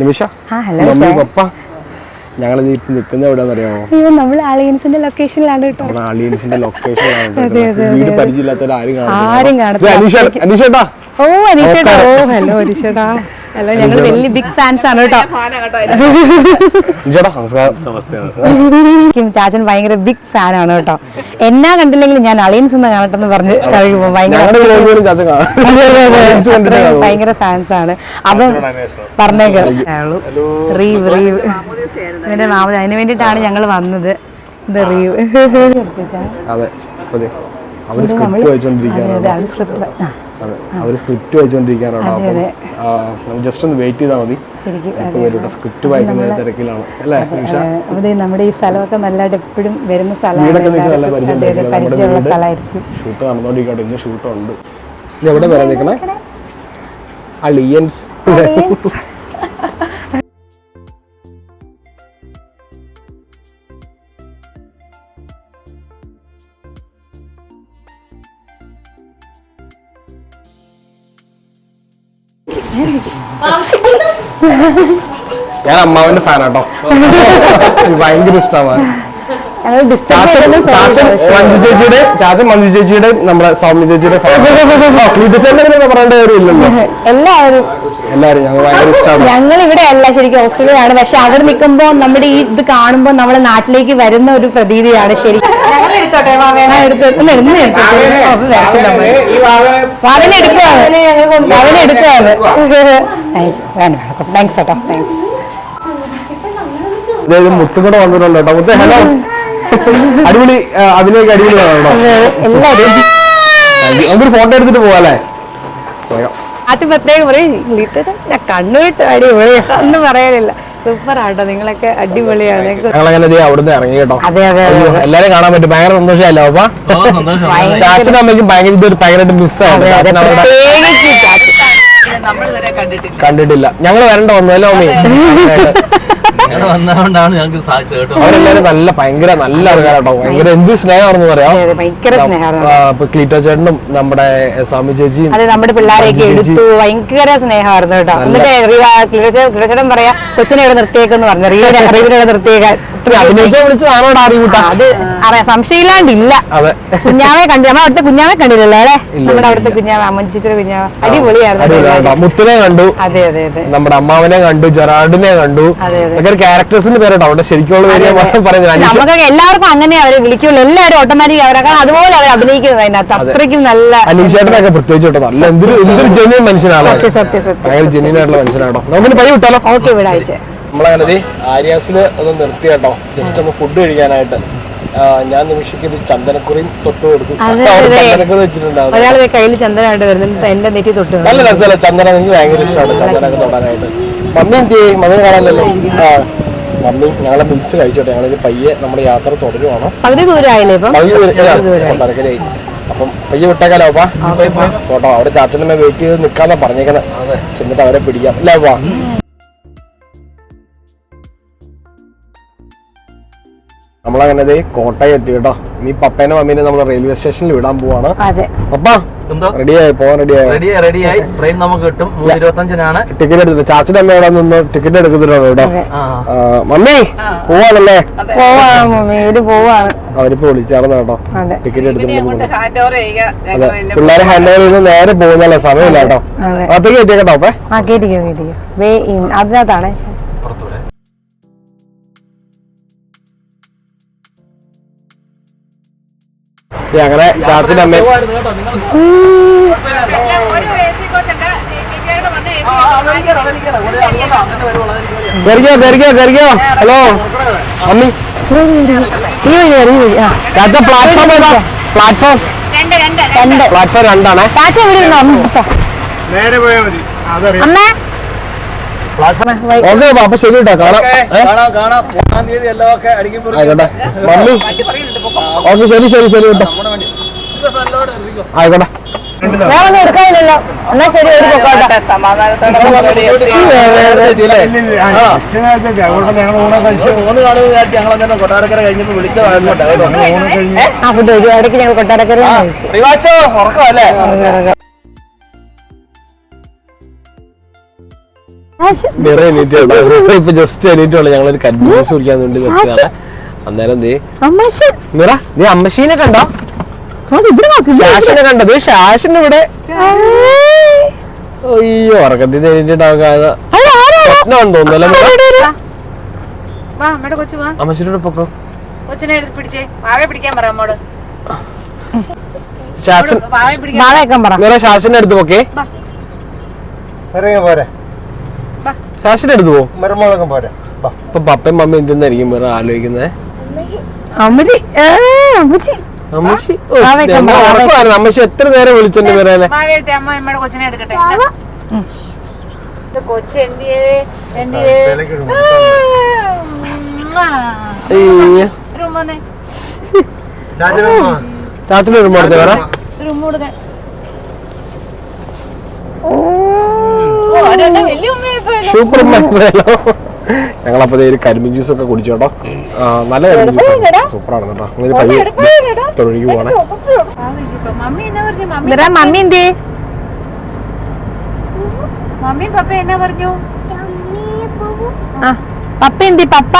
നിമിഷ mummy. പപ്പ ഞങ്ങൾ നിൽക്കുന്ന എവിടെയാണെന്നറിയാമോ? അയ്യോ നമ്മൾ അളിയൻസിന്റെ ലൊക്കേഷനിലാണ് കേട്ടോ. അളിയൻസിന്റെ ലൊക്കേഷനിലാണ് വീട് അനീഷേട്ടാ ഓ അനീഷേട്ടാ. ഓ ഹലോ അനീഷേട്ടാ. ഹലോ ഞങ്ങൾ വലിയ ബിഗ് ഫാൻസ് ആണ് കേട്ടോ. ചാച്ചൻ ഭയങ്കര ബിഗ് ഫാൻ ആണ് കേട്ടോ. എന്നാ കണ്ടില്ലെങ്കിലും ഞാൻ അളിയൻസ് എന്ന് കാണട്ടെന്ന് പറഞ്ഞ് കഴിയുമ്പോ ഭയങ്കര. ഭയങ്കര ഫാൻസ് ആണ്. അപ്പം പറഞ്ഞേക്കാം. റീവ് റീവ് ഇവന്റെ മാമത് അതിന് വേണ്ടിയിട്ടാണ് ഞങ്ങൾ വന്നത്. ഇത് റീവ് അതെ. അതെ. അവർ സ്ക്രിപ്റ്റ് വായിച്ചോണ്ടിരിക്കാനാണ്. അവർ സ്ക്രിപ്റ്റ് വായിച്ചോണ്ടിരിക്കാനാണ്. അതെ, അപ്പം ജസ്റ്റ് ഒന്ന് വെയിറ്റ് ചെയ്താൽ മതി. സ്ക്രിപ്റ്റ് വായിക്കുന്ന തിരക്കിലാണ്. അല്ലേ അതെ നമ്മുടെ ഈ സ്ഥലമൊക്കെ നല്ലതായിട്ട് എപ്പോഴും വരുന്ന സ്ഥലമായിരിക്കും. ഷൂട്ട് നടന്നുകൊണ്ടിരിക്കട്ടെ ഇന്ന് ഷൂട്ട് ഉണ്ട് ഇത് എവിടെ വരാൻ നിൽക്കണേ അളിയൻസ് ഞാൻ അമ്മാവിന്റെ ഫാനാട്ടോ ഭയങ്കര ഇഷ്ടമാണ് ഞങ്ങൾ ഡിസ്റ്റർബ് ചാച്ചൻ ചാച്ചൻ മഞ്ജു ചേച്ചിയുടെ ചാച്ചൻ മഞ്ജു ചേച്ചിയുടെ നമ്മുടെ സൗമ്യ ചേച്ചിയുടെ ക്ലീറ്റസെന്നൊക്കെ പറയേണ്ട കാര്യമില്ലല്ലോ. എല്ലാവരും. എല്ലാവരും ഞങ്ങൾ ഭയങ്കര ഇഷ്ടമാണ് ഞങ്ങൾ ഇവിടെ അല്ല ശരിക്കും ഓസ്ട്രേലിയയാണ്. പക്ഷെ അവിടെ നിൽക്കുമ്പോൾ നമ്മുടെ ഈ ഇത് കാണുമ്പോൾ നമ്മുടെ നാട്ടിലേക്ക് വരുന്ന ഒരു പ്രതീതിയാണ് ശരിക്കും താങ്ക്സ് കേട്ടോ താങ്ക്സ് മുത്തും കൂടെ വന്നിട്ടുണ്ട് കേട്ടോ. മുത്ത് ഹലോ. അടിപൊളി അതിലേക്ക് അടിപൊളിയാണോ? നമുക്കൊരു ഫോട്ടോ എടുത്തിട്ട് പോവാല്ലേ പ്രത്യേകം പറയും ലിറ്റർ ഞാൻ കണ്ണുവിട്ട് അടിപൊളിയാ ഒന്നും പറയാനില്ല സൂപ്പർ ആട്ടോ നിങ്ങളൊക്കെ അടിപൊളിയാണ്. ഞങ്ങളങ്ങനെ അവിടുന്ന് ഇറങ്ങി കേട്ടോ. അതെ അതെ എല്ലാരും കാണാൻ പറ്റും. ഭയങ്കര സന്തോഷമല്ലോ അപ്പൊ? ഭയങ്കര- ചാച്ചനും അമ്മയ്ക്കും ഭയങ്കര ഇതൊരു ഭയങ്കരമായിട്ട് അതെ മിസ്സാണ് അതെ പ്രത്യേകിച്ച് ചാച്ചൻ. കണ്ടിട്ടില്ല. കണ്ടിട്ടില്ല. ഞങ്ങൾ വരണ്ട വന്നു അല്ലേ അങ്ങനെ വന്നതുകൊണ്ടാണ് ഞങ്ങൾക്ക് സാധിച്ചത് കേട്ടോ. അവരെല്ലാരും നല്ല ഭയങ്കര നല്ല ആൾക്കാരാട്ടോ. ഭയങ്കര എന്ത് സ്നേഹമാണെന്ന് പറയാം. ഭയങ്കര സ്നേഹമാണ്. ആ, ക്ലീറ്റോ ചേട്ടനും നമ്മുടെ സ്വാമി ചേച്ചിയും അതെ നമ്മുടെ പിള്ളേരെയൊക്കെ എടുത്തു. ഭയങ്കര സ്നേഹമായിരുന്നു കേട്ടോ. എന്നിട്ട് ക്ലീറ്റോ ചേട്ടൻ പറയാ കൊച്ചിനെ ഇവിടെ നിർത്തിയേക്കെന്ന് പറഞ്ഞു. ഇവിടെ നിർത്തിയേക്കാൻ. സംശയമില്ലാണ്ടില്ല. കുഞ്ഞാവെ കണ്ടു നമ്മൾ അവിടുത്തെ കുഞ്ഞാവെ കണ്ടില്ലല്ലോ അല്ലേ? നമ്മുടെ. അവിടുത്തെ കുഞ്ഞാവ അമ്മച്ചിച്ചിരി കുഞ്ഞാവ്. അടിപൊളിയായിരുന്നു. മുത്തിനെ കണ്ടു. അതെ അതെ അതെ. നമ്മുടെ അമ്മാവനെ കണ്ടു ജെറാർഡിനെ കണ്ടു. ക്യാരക്ടേഴ്സിന്റെ പേരോട്ടോ. അവിടെ ശരിക്കുള്ള പേര് പറയുന്നത് അനീഷ എല്ലാവർക്കും അങ്ങനെ അവരെ വിളിക്കുള്ളൂ എല്ലാവരും ഓട്ടോമാറ്റിക് അവരെ കാരണം അതുപോലെ അവർ അഭിനയിക്കുന്നത് അതിനകത്ത്. അത്രയ്ക്കും നല്ല അനീഷേട്ടനൊക്കെ പ്രത്യേകിച്ച് നല്ല എന്തൊരു എന്തൊരു ജെന്യൻ മനുഷ്യനാണോ സത്യം, സത്യം, സത്യം. ഭയങ്കര ജെന്യൂൻ ആയിട്ടുള്ള മനുഷ്യനാണോ നമുക്ക് പൈ വിട്ടാലോ? ഓക്കെ ഇവിടെ അയച്ചേ നമ്മളങ്ങനെ ആര്യാസിൽ ആര്യാസിൽ ഒന്ന് നിർത്തി കേട്ടോ ജസ്റ്റ് ഒന്ന് ഫുഡ് കഴിക്കാനായിട്ട്. ഞാൻ നിമിഷയ്ക്ക് ഒരു ചന്ദനക്കുറിയും തൊട്ട് കൊടുത്തു. ചന്ദനക്കുറി വെച്ചിട്ടുണ്ടാവും. ഒരാൾ കയ്യിൽ ചന്ദനമായിട്ട് വരുന്നുണ്ട് എന്റെ നെറ്റി തൊട്ട് വന്നു. നല്ല രസമല്ല? ചന്ദന എനിക്ക് ഭയങ്കര ഇഷ്ടമാണ് ചന്ദനൊക്കെ തൊടാനായിട്ട്. മമ്മി എന്ത് ചെയ്യും? മമ്മി കാണാനല്ലോ ആ മമ്മി ഞങ്ങളെ മിൽസ് കഴിച്ചോട്ടെ. ഞങ്ങളിത് പയ്യെ നമ്മുടെ യാത്ര തുടരുവാണ്. പകുതി ദൂരമായില്ലേ അപ്പം പയ്യെ വിട്ടേക്കാലോ അപ്പാ കേട്ടോ അവിടെ ചാച്ചനമ്മ വെയിറ്റ് ചെയ്ത് നിൽക്കാന്നാ പറഞ്ഞേക്കണേ ചെന്നിട്ട് അവരെ പിടിക്കാം. അല്ലേ നമ്മളങ്ങനെ ദേ കോട്ടയം എത്തി കേട്ടോ. ഇനി പപ്പേനെ മമ്മീനെ നമ്മൾ റെയിൽവേ സ്റ്റേഷനിൽ വിടാൻ പോവാണ്. അപ്പാ റെഡിയായി പോവാൻ റെഡിയായി റെഡി റെഡിയായി ട്രെയിൻ നമുക്ക് കിട്ടും. ഇരുപത്തഞ്ചിനാണ് ടിക്കറ്റ് എടുത്തിട്ട് ചാച്ചിന്റെ അമ്മ ഇവിടെ നിന്ന് ടിക്കറ്റ് എടുക്കുന്നുണ്ടോ കേട്ടോ മമ്മി പോവാണല്ലേ? പോവാണ് അവരിപ്പോ വിളിച്ചാർന്നു കേട്ടോ. അതെ. ടിക്കറ്റ് എടുത്തിട്ട് ഹാൻഡ് ഓവർ ചെയ്യുക. അതെ. പിള്ളേരെ ഹാൻഡ് ഓവർ ചെയ്ത് നേരെ പോകുന്നല്ലേ? സമയമില്ല കേട്ടോ. അതൊക്കെ കേട്ടോ അപ്പൊ അതിനകത്താണ്. അങ്ങനെ വരുവുള്ളൂ, അമ്മ ഹലോ? അമ്മി. ചാച്ച പ്ലാറ്റ്ഫോം ഏതാ? പ്ലാറ്റ്ഫോം പ്ലാറ്റ്ഫോം രണ്ടാണേ. ചാച്ച ഇപ്പൊ. നേരെ പോയാ മതി. അതറിയാം. അമ്മ. ഓക്കെ അപ്പൊ ശരി കേട്ടോ കാണാം. മമ്മി? ഓക്കെ ശരി ശരി ശരി കേട്ടോ. ആയിക്കോട്ടെ. ഞാൻ ഒന്നും എടുക്കാനില്ലല്ലോ. എന്നാ ശരി ഒരു പൊക്കോട്ടെ സമാധാനത്തോടെ. ആ ഫുഡ് ഒരു ഇടയ്ക്ക് ഞങ്ങൾ കൊട്ടാരക്കര വേറെ എണീറ്റുള്ള ഇപ്പൊ ജസ്റ്റ് എണീറ്റുള്ള ഞങ്ങളൊരു കൺവീൻസ് കുടിക്കാൻ വേണ്ടി വെച്ചതാണ് അന്നേരം നീ നിറ നീ അമ്മശീനെ കണ്ടോ? ഇവിടെ കണ്ടത് അയ്യോ ഉറക്കത്തിൽ എണീറ്റിട്ടാകാതെ തോന്നുന്നല്ലേ പൊക്കോ. കൊച്ചിനെ എടുത്ത് പിടിച്ചേ. വാവെ പിടിക്കാൻ പറ അമ്മോട്. ഷാഷൻ വാവെ പിടിക്കാൻ അടുത്ത് പോക്കേ. പോരെ. ഷാഷിന്റെ അടുത്ത് പോകും മരുമോളൊക്കെ പോരെ. ഇപ്പൊ പപ്പയും മമ്മയും എന്തെന്നായിരിക്കും വേറെ ആലോചിക്കുന്നത് അമ്മച്ചി അമ്മച്ചി. അമ്മച്ചി എത്ര നേരം വിളിച്ചിട്ടുണ്ട് വരാനെ ചാച്ചനെ ഒരു മോടത്തെ വേറെ കൊടുക്കാൻ. ഓ. സൂപ്പർ ഞങ്ങളപ്പോ ഒരു കരിമ്പിൻ ജ്യൂസ് ഒക്കെ കുടിച്ചു കേട്ടോ. നല്ല കരിമ്പിൻ ജ്യൂസ് സൂപ്പറാണ് കേട്ടോ. പയ്യെ മമ്മി മമ്മി പപ്പ എന്നാ പറഞ്ഞു? ആ പപ്പ എന്തി? പപ്പ?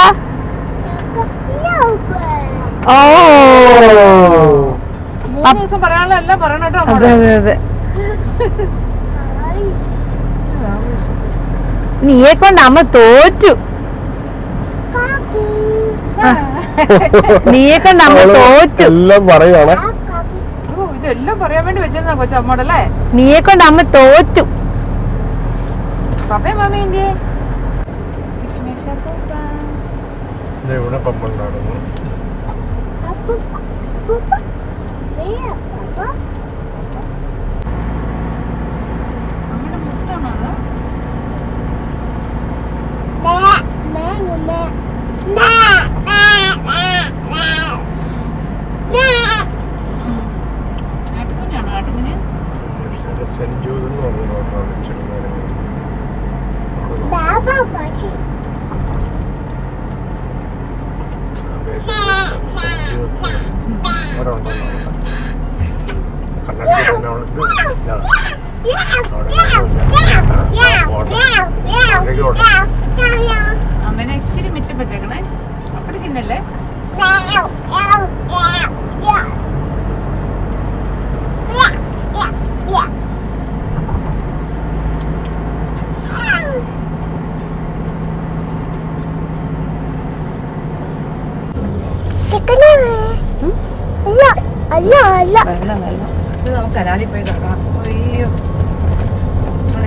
ഓ. മൂന്ന് ദിവസം പറയാനുള്ള എല്ലാം പറയണം അതെ അതെ അതെ. നീയെ കൊണ്ട് അമ്മ തോറ്റു. നീയെ കൊണ്ട് അമ്മ തോറ്റു. എല്ലാം പറയാണ് ഓ ഇതെല്ലാം പറയാൻ വേണ്ടി വെച്ചിരുന്ന കൊച്ചമ്മോടല്ലേ നീയെ കൊണ്ട് അമ്മ തോറ്റു. പപ്പയും മമ്മി അമ്മയുടെ മുത്താണോ അത്. അവിടെ അമ്മേനെ ഇച്ചിരി മിച്ചം വെച്ചേക്കണേ അപ്പടി തിന്നല്ലേ? അല്ല അല്ല ഇത് നമുക്ക് കനാലിൽ പോയി കാണാം. അയ്യോ നമ്മൾ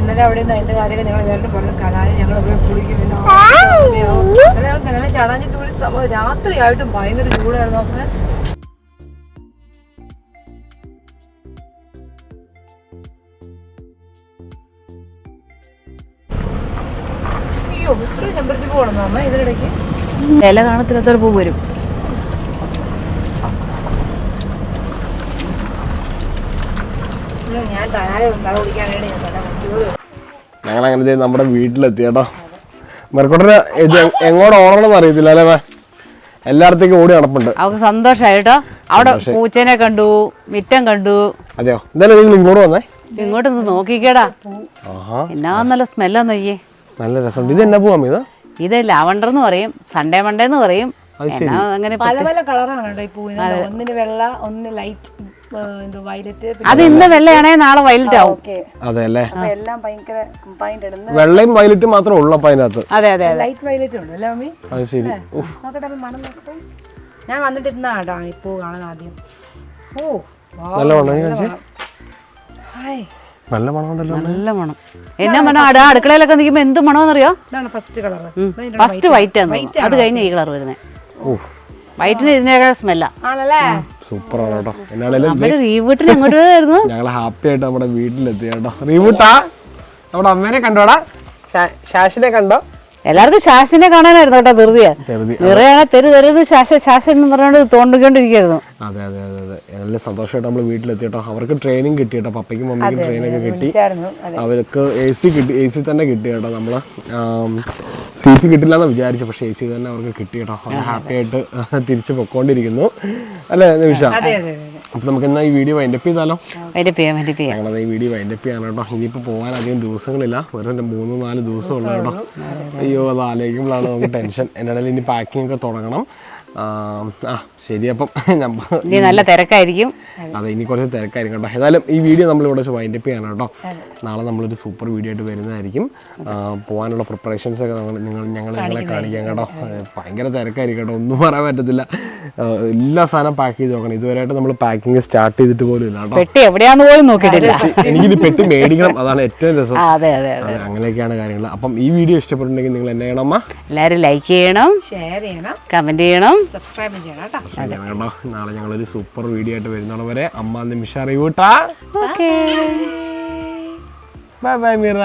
ഇന്നലെ അവിടെ നിന്ന് അതിന്റെ കാര്യമൊക്കെ ഞങ്ങൾ എല്ലാവരും പറഞ്ഞു കനാലിൽ ഞങ്ങൾ പോയി കുളിക്കുന്നില്ല കനാലിൽ ചടഞ്ഞിട്ട് ഒരു സമയം രാത്രിയായിട്ടും ഭയങ്കര ചൂടായിരുന്നു അപ്പൊ ഇതിനിടയ്ക്ക്. ഇല കാണത്തില്ലാത്തൊരു പൂ വരും ഞാൻ കനാലിൽ ഉണ്ടാകും കുടിക്കാനായിട്ട് ഞാൻ തന്നെ കൊണ്ടുപോയി ഞങ്ങൾ അങ്ങനെ ദേ നമ്മുടെ വീട്ടിലെത്തിയേട്ടോ കേട്ടോ. മെറക്കോട്ടിന് ഇത് എങ്ങോട്ട് ഓടണമെന്ന് അറിയത്തില്ല അല്ലേ മേ? എല്ലായിടത്തേക്കും ഓടി നടപ്പുണ്ട്. അവർക്ക് സന്തോഷായിട്ടോ അവിടെ പൂച്ചനെ കണ്ടു മിറ്റം കണ്ടു. അതെയോ? എന്തായാലും നിങ്ങൾ ഇങ്ങോട്ട് വന്നേ. ഇങ്ങോട്ട് നോക്കിക്കേടാ. ആഹാ. എന്നാ നല്ല സ്മെല്ലാ നോക്കിയേ നല്ല രസം. ഇത് എന്നാ പോവാം ഇത് ഇത് ലാവണ്ടർ എന്ന് പറയും സൺഡേ മൺഡേ എന്ന് പറയും. അങ്ങനെ പല പല കളറാണ് കേട്ടോ ഈ പൂവിന്. ഒന്നിന് വെള്ള ഒന്നിന് ലൈറ്റ് അത് ഇന്ന് വെള്ളയാണേ നാളെ വൈലറ്റ് ആവും. ഓക്കെ. അതെ അല്ലേ എല്ലാം ഭയങ്കര കമ്പൈൻഡ് ഇടുന്ന വെള്ളയും വയലറ്റും മാത്രമേ ഉള്ളൂ അപ്പൊ അതിനകത്ത്. അതെ അതെ ലൈറ്റ് വയലറ്റ് ഉണ്ട് അല്ലേ മമ്മി? അത് ശരി. നോക്കട്ടെ മണം നോക്കട്ടെ. ഞാൻ വന്നിട്ട് ഇരുന്നാടാ ഈ കാണാൻ ആദ്യം. ഓ നല്ല മണം ഹായ്. നല്ല മണമുണ്ടല്ലോ നല്ല മണം. എന്നാ മണം? അട അടുക്കളയിലൊക്കെ നിൽക്കുമ്പോ എന്ത് മണമെന്നറിയോ ഇതാണ് ഫസ്റ്റ് കളർ ഫസ്റ്റ് വൈറ്റ് ആണ്? അത് കഴിഞ്ഞ് ഈ കളർ വരുന്നത് ഓ വൈറ്റിന് ഇതിനേക്കാൾ സ്മെല്ലാ ആണല്ലേ? സൂപ്പറാണ് കേട്ടോ എന്നാണേലും ഞങ്ങൾ ഹാപ്പി ആയിട്ട് നമ്മുടെ വീട്ടിലെത്തി കേട്ടോ റീബൂട്ടാ നമ്മുടെ അമ്മേനെ കണ്ടോടാ? ശാശിനെ കണ്ടോ? എല്ലാവർക്കും ശാസിനെ കാണാനായിരുന്നു കേട്ടോ ധൃതിയ. ധൃതി. നിറയാണ് തെരു തെരുത് ശാശ ശാശൻ എന്ന് പറഞ്ഞുകൊണ്ട് തോണ്ടിക്കൊണ്ടിരിക്കുന്നു അതെ അതെ അതെ അതെ. നല്ല സന്തോഷമായിട്ട് നമ്മൾ വീട്ടിലെത്തി കേട്ടോ. അവർക്ക് ട്രെയിനിങ് കിട്ടി കേട്ടോ. പപ്പയ്ക്കും മമ്മിക്കും ട്രെയിനൊക്കെ കിട്ടി. അവർക്ക് എ സി കിട്ടി എ സി തന്നെ കിട്ടി കേട്ടോ നമ്മൾ സി സി കിട്ടില്ല എന്ന് വിചാരിച്ചു പക്ഷേ എ സി തന്നെ അവർക്ക് കിട്ടി കേട്ടോ. ഹാപ്പി ആയിട്ട് തിരിച്ചു പൊക്കോണ്ടിരിക്കുന്നു. അല്ലേ നിമിഷ? അപ്പോൾ നമുക്ക് എന്നാൽ ഈ വീഡിയോ വൈൻഡപ്പ് ചെയ്താലോ? ഞങ്ങളത് ഈ വീഡിയോ വൈൻഡപ്പ് ചെയ്യാൻ കേട്ടോ ഇനിയിപ്പോൾ പോകാൻ അധികം ദിവസങ്ങളില്ല. വെറും മൂന്ന് നാല് ദിവസം ഉള്ളു കേട്ടോ അയ്യോ അത് ആലോചിക്കുമ്പോഴാണ് നമുക്ക് ടെൻഷൻ എന്റെ ഇടയിൽ ഇനി പാക്കിംഗ് ഒക്കെ തുടങ്ങണം. ആ ശരി അപ്പം നല്ല തിരക്കായിരിക്കും. അതെ ഇനി കുറച്ച് തിരക്കായിരിക്കും കേട്ടോ. ഏതായാലും ഈ വീഡിയോ നമ്മൾ നമ്മളിവിടെ വെച്ച് വൈൻഡപ്പ് ചെയ്യണം കേട്ടോ. നാളെ നമ്മളൊരു സൂപ്പർ വീഡിയോ ആയിട്ട് വരുന്നതായിരിക്കും. പോകാനുള്ള പ്രിപ്പറേഷൻസ് ഒക്കെ നമ്മൾ നിങ്ങൾ ഞങ്ങൾ നിങ്ങളെ കാണിക്കാം കേട്ടോ. ഭയങ്കര തിരക്കായിരിക്കും കേട്ടോ. ഒന്നും പറയാൻ പറ്റത്തില്ല. എല്ലാ സാധനം പാക്ക് ചെയ്ത് നോക്കണം ഇതുവരെയായിട്ട് നമ്മൾ പാക്കിംഗ് സ്റ്റാർട്ട് ചെയ്തിട്ട് പോലും ഇല്ല കേട്ടോ. പെട്ടി എവിടെയാന്ന് പോലും നോക്കിയിട്ടില്ല. എനിക്കിത് പെട്ടി മേടിക്കണം. അതാണ് ഏറ്റവും രസം. അതെ അതെ അതെ. അതെ അങ്ങനെയൊക്കെയാണ് കാര്യങ്ങൾ. അപ്പം ഈ വീഡിയോ ഇഷ്ടപ്പെട്ടിട്ടുണ്ടെങ്കിൽ നിങ്ങൾ എന്നെ ചെയ്യണം എല്ലാവരും ലൈക്ക് ചെയ്യണം ഷെയർ ചെയ്യണം. കമന്റ് ചെയ്യണം. സബ്സ്ക്രൈബ് ചെയ്യണം കേട്ടോ. നാളെ കേട്ടോ നാളെ ഞങ്ങളൊരു സൂപ്പർ വീഡിയോ ആയിട്ട് വരുന്നോളം വരെ അമ്മ നിമിഷ അറിയൂട്ടാ ഓക്കേ ബൈ ബൈ മിറ